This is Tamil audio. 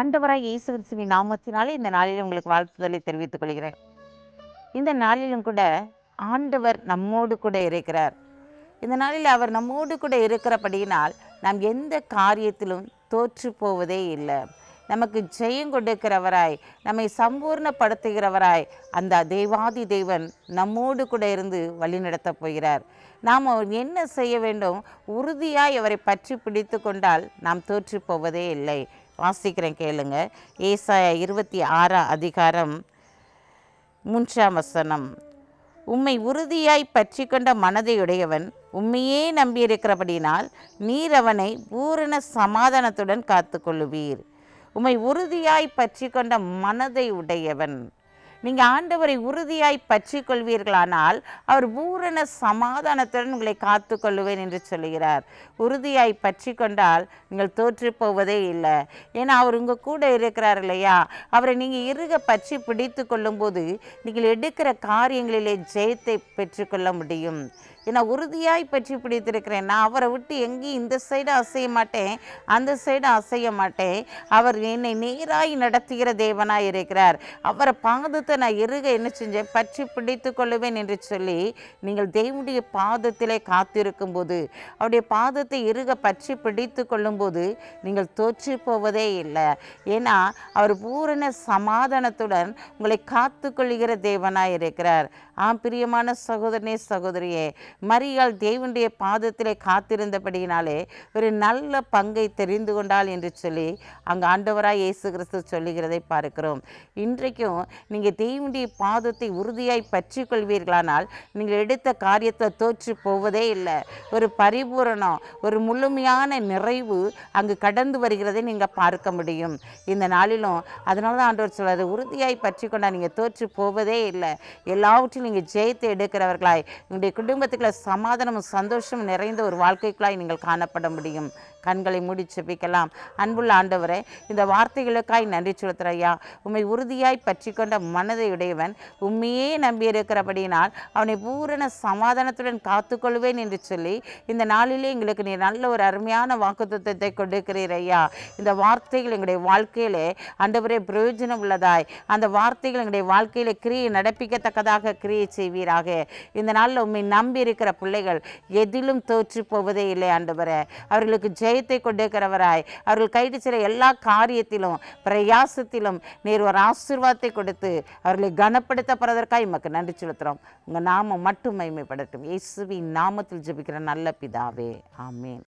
ஆண்டவராய் இயேசு கிறிஸ்துவின் நாமத்தினாலே இந்த நாளில் உங்களுக்கு வாழ்த்துதலை தெரிவித்துக் கொள்கிறேன். இந்த நாளிலும் கூட ஆண்டவர் நம்மோடு கூட இருக்கிறார். இந்த நாளில் அவர் நம்மோடு கூட இருக்கிறபடியினால் நாம் எந்த காரியத்திலும் தோற்று போவதே இல்லை. நமக்கு ஜெயம் கொடுக்கிறவராய் நம்மை சம்பூர்ணப்படுத்துகிறவராய் அந்த தேவாதி தேவன் நம்மோடு கூட இருந்து வழிநடத்தப் போகிறார். நாம் என்ன செய்ய வேண்டும்? உறுதியாய் அவரை பற்றி பிடித்து கொண்டால் நாம் தோற்று போவதே இல்லை. வாசிக்கிறேன் கேளுங்க. ஏசாய இருபத்தி ஆறாம் அதிகாரம் மூன்றாம் வசனம். உம்மை உறுதியாய் பற்றி கொண்ட மனதையுடையவன் உம்மையே நம்பியிருக்கிறபடினால் நீர் அவனை பூரண சமாதானத்துடன் காத்துக்கொள்ளுவீர். உம்மை உறுதியாய் பற்றி கொண்ட மனதை உடையவன் நீங்கள் ஆண்டவரை உறுதியாய் பற்றி கொள்வீர்களானால் அவர் பூரண சமாதானத்துடன் உங்களை காத்து கொள்ளுவேன் என்று சொல்லுகிறார். உறுதியாய் பற்றி கொண்டால் நீங்கள் தோற்று போவதே இல்லை. ஏன்னா அவர் உங்கள் கூட இருக்கிறார் இல்லையா? அவரை நீங்கள் இறுக பற்றி பிடித்து கொள்ளும்போது நீங்கள் எடுக்கிற காரியங்களிலே ஜெயத்தை பெற்றுக்கொள்ள முடியும். என்னை உறுதியாய் பற்றி பிடித்திருக்கிறேன். நான் அவரை விட்டு எங்கேயும் இந்த சைடு அசைய மாட்டேன். அந்த சைடு அசைய மாட்டேன். அவர் என்னை நேராய் நடத்துகிற தேவனாய் இருக்கிறார். அவரை பாதத்தை நான் எருக என்ன செஞ்சேன்? பற்றி பிடித்து கொள்ளுவேன் என்று சொல்லி நீங்கள் தேவனுடைய பாதத்திலே காத்திருக்கும் போது அவருடைய பாதத்தை இருக பற்றி பிடித்து கொள்ளும்போது நீங்கள் தோற்று போவதே இல்லை. ஏன்னா அவர் பூரண சமாதானத்துடன் உங்களை காத்து கொள்கிற தேவனாய் இருக்கிறார். ஆம் பிரியமான சகோதரனே சகோதரியே மரியாள் தேவனுடைய பாதத்திலே காத்திருந்தபடியினாலே ஒரு நல்ல பங்கை தெரிந்து கொண்டாள் என்று சொல்லி அங்கே ஆண்டவராய் இயேசு கிறிஸ்து சொல்லுகிறதை பார்க்கிறோம். இன்றைக்கும் நீங்கள் தேவனுடைய பாதத்தை உறுதியாய் பற்றி கொள்வீர்களானால் நீங்கள் எடுத்த காரியத்தை தோற்று போவதே இல்லை. ஒரு பரிபூரணம் ஒரு முழுமையான நிறைவு அங்கு கடந்து வருகிறதை நீங்கள் பார்க்க முடியும். இந்த நாளிலும் அதனால தான் ஆண்டவர் சொல்றாரு உறுதியாய் பற்றி கொண்டா நீங்கள் தோற்று போவதே இல்லை. எல்லாவற்றையும் நீங்கள் ஜெயத்தை எடுக்கிறவர்களாய் உங்களுடைய குடும்பத்துக்குள்ள சமாதானமும் சந்தோஷமும் நிறைந்த ஒரு வாழ்க்கைக்குள்ளாய் நீங்கள் காணப்பட முடியும். கண்களை மூடி செபிக்கலாம். அன்புள்ள ஆண்டவரே இந்த வார்த்தைகளுக்காய் நன்றி செலுத்துற உண்மை உம்மை உறுதியாய் பற்றி கொண்ட மனதை உடையவன் உண்மையே நம்பியிருக்கிறபடியினால் அவனை பூரண சமாதானத்துடன் காத்துக்கொள்வேன் என்று சொல்லி இந்த நாளிலே எங்களுக்கு நீ நல்ல ஒரு அருமையான வாக்குத்தத்தை கொடுக்கிறீர் ஐயா இந்த வார்த்தைகள் எங்களுடைய வாழ்க்கையிலே ஆண்டவரே பிரயோஜனம் உள்ளதாய். அந்த வார்த்தைகள் எங்களுடைய வாழ்க்கையிலே கிரியை நடப்பிக்கத்தக்கதாக கிரியை செய்வீராக. இந்த நாளில் உண்மை நம்பி இருக்கிற பிள்ளைகள் எதிலும் தோற்று போவதே இல்லை ஆண்டவரே. அவர்களுக்கு ஜெயத்தை கொண்டிருக்கிறவராய். அவர்கள் கைது செய்கிற எல்லா காரியத்திலும் பிரயாசத்திலும் நீர் ஒரு ஆசீர்வாதத்தை கொடுத்து அவர்களை கனப்படுத்தப்படுறதற்காக எமக்கு நன்றி செலுத்துகிறோம். உங்கள் நாமம் மட்டும் மைமைப்படட்டும் இயேசுவின் நாமத்தில் ஜபிக்கிற நல்ல பிதாவே. ஆமேன்.